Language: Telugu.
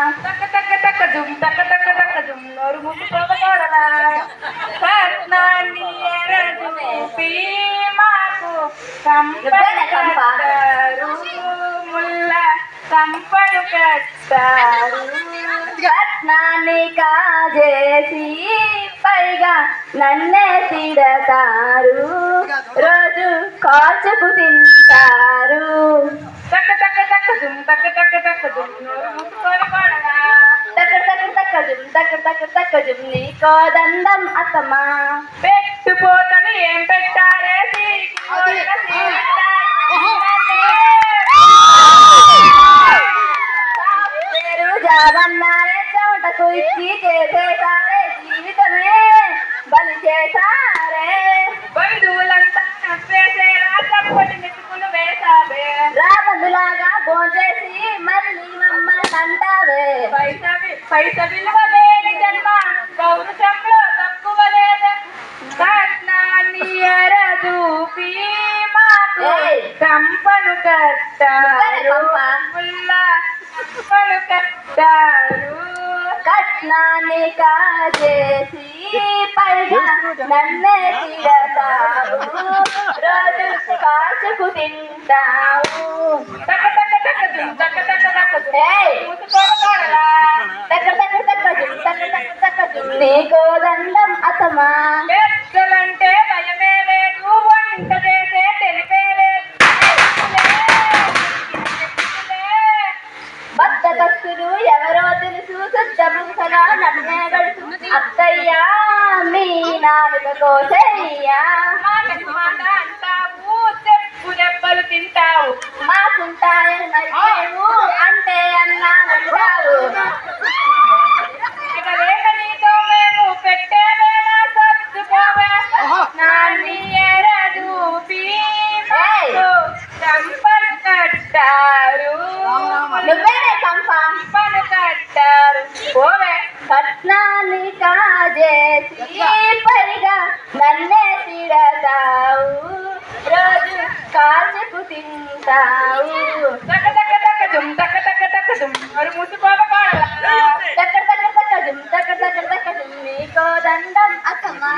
తక్క తక్క తక్క జుమ్ తక్క తక్క తక్క జుమ్ నోరు ముట్టుకోకూడదా రత్నాన్ని మాకు కంపను కట్టారు ముల్ల కంపను కట్టారు కాజేసి పైగా నన్నే తిడతారు రోజు కాచుకు తింటారు తక్క తక్క తక్క జుమ్ తక్క తక్క తక్క జుమ్ నోరు తక్క జుమ్ తక్క తక్క తక్క జుమ్ నీకో దండం అత్తమా పెట్టుపోతలు ఏం పెట్టారే? పేరు జాబన్నారే చెమటకు ఇచ్చి చేసేసారే జీవితమే బలి చేసారే బంధువులంతా నవ్వేసేలా చప్పటి మెతుకులు వేసావే రాబందులాగా భోంచేసి మళ్ళీ మమ్మల్ని అంటావే. పైసవి పైస కంపను కట్టారు. కంప. ముల్ల కంపను కట్టారు. కట్నాన్ని కాజేసి పైగా నన్నే తిడతావు రోజు కాచుకు తింటావు. తక్క తక్క తక్క దుమ్ తక్క తక్క తక్క దుమ్ ఏయ్. మూసుకోకూడదా తక్క తక్క తక్క జుమ్ తక్క తక్క తక్క జుమ్ నీకో దండం అతమా? పెద్దలంటే భయమే లేదు వంట చేసే తెలిపే లేదు. ఎవరో తెలుసు శుద్ధముసలా నన్నే గడుసు. అత్తయ్యా మీ నాలుక కోసయ్యా. అంటావు చెప్పు దెబ్బలు తింటావు. మాకుంటాయని మరి నువ్వేనే కట్టారు పోవే. కట్నాన్ని కాజేసి పైగా నన్నే తిడతావు. రోజు కాచుకు తింటావు. తక్క తక్క తక్క దుమ్ తక్క తక్క దుమ్. మరి నీకో దండం అక్కమ్మా.